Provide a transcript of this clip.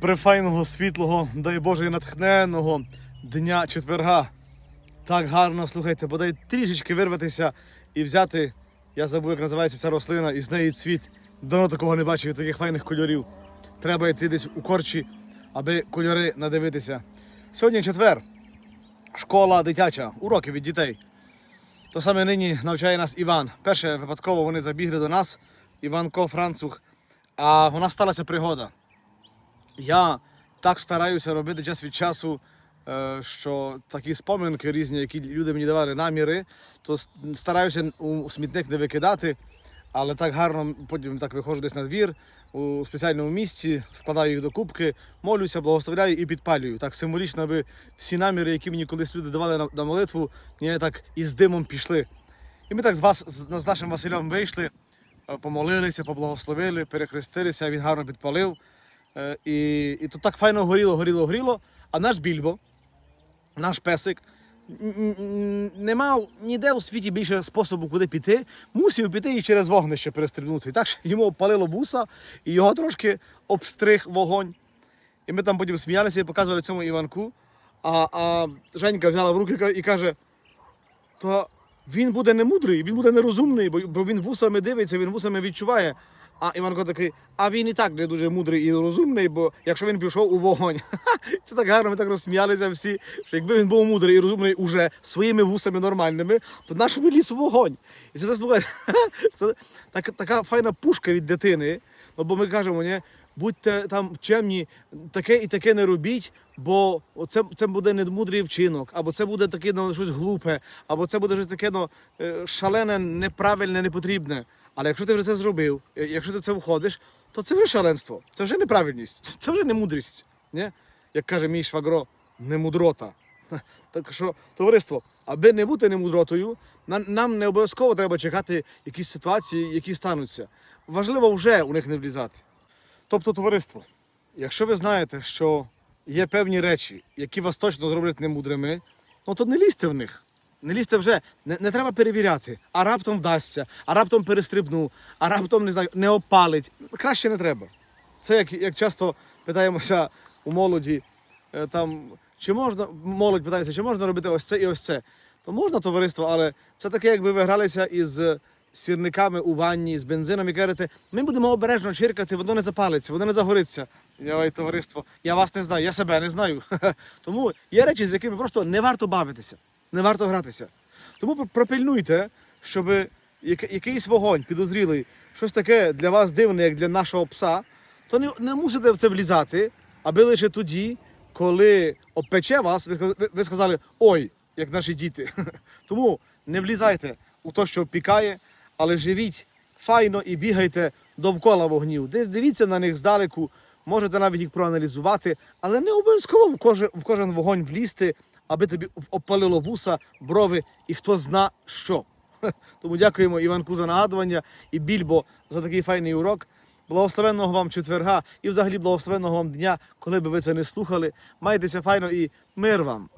прифайного, світлого, дай Боже, і натхненного дня четверга. Так гарно, слухайте, бодай трішечки вирватися і взяти, я забув, як називається ця рослина, і з неї цвіт. Давно такого не бачив, таких файних кольорів. Треба йти десь у корчі, аби кольори надивитися. Сьогодні четвер, школа дитяча, уроки від дітей. То саме нині навчає нас Іван. Перше випадково вони забігли до нас, Іванко Францух. А вона сталася пригода. Я так стараюся робити час від часу, е, що такі споминки різні, які люди мені давали наміри, то стараюся у смітник не викидати, але так гарно потім так виходжу десь на двір у спеціальному місці, складаю їх до кубки, молюся, благословляю і підпалюю. Так символічно, аби всі наміри, які мені колись люди давали на, на молитву, не так із димом пішли. І ми так з вас з, з нашим Василем вийшли, е, помолилися, поблагословили, перехрестилися, він гарно підпалив. Е, І, і тут так файно горіло, горіло, горіло. А наш більбо, наш песик, не мав ніде у світі більше способу, куди піти, мусив піти і через вогнище перестрибнути. І так йому опалило вуса, і його трошки обстриг вогонь. І ми там потім сміялися і показували цьому Іванку. А, а Женька взяла в руки і каже: то він буде не мудрий, він буде нерозумний, бо він вусами дивиться, він вусами відчуває. А Іванко такий, а він і так не дуже мудрий і розумний, бо якщо він пішов у вогонь. Це так гарно, ми так розсміялися всі, що якби він був мудрий і розумний уже своїми вусами нормальними, то наш би у вогонь. І це слухайте, це так, така файна пушка від дитини. Ну, бо ми кажемо, ні, будьте там чемні, таке і таке не робіть, бо це, це буде не мудрий вчинок, або це буде таке ну, щось глупе, або це буде щось таке ну, е, шалене, неправильне, непотрібне. Але якщо ти вже це зробив, якщо ти це входиш, то це вже шаленство, це вже неправильність, це- вже не мудрість. Ні? Як каже мій швагро, не мудрота. Так що, товариство, аби не бути немудротою, нам не обов'язково треба чекати якісь ситуації, які стануться. Важливо вже у них не влізати. Тобто, товариство, якщо ви знаєте, що є певні речі, які вас точно зроблять немудрими, ну то не лізьте в них. Не лізьте вже, не, не треба перевіряти, а раптом вдасться, а раптом перестрибну, а раптом не знаю, не опалить. Краще не треба. Це як, як часто питаємося у молоді, е, там, чи можна, молодь питається, чи можна робити ось це і ось це. То можна товариство, але це таке, якби ви гралися із сірниками у ванні, з бензином і кажете, ми будемо обережно чиркати, воно не запалиться, воно не загориться. Ой, товариство, я вас не знаю, я себе не знаю. Тому є речі, з якими просто не варто бавитися, не варто гратися. Тому пропильнуйте, щоб якийсь вогонь підозрілий, щось таке для вас дивне, як для нашого пса, то не, не мусите в це влізати, аби лише тоді, коли обпече вас, ви, сказали ой, як наші діти. Тому не влізайте у те, що пікає, але живіть файно і бігайте довкола вогнів. Десь дивіться на них здалеку, можете навіть їх проаналізувати, але не обов'язково в кожен вогонь влізти, аби тобі опалило вуса, брови і хто зна що. Тому дякуємо Іванку за нагадування і Більбо за такий файний урок. Благословенного вам четверга і взагалі благословенного вам дня, коли би ви це не слухали. Майтеся файно і мир вам!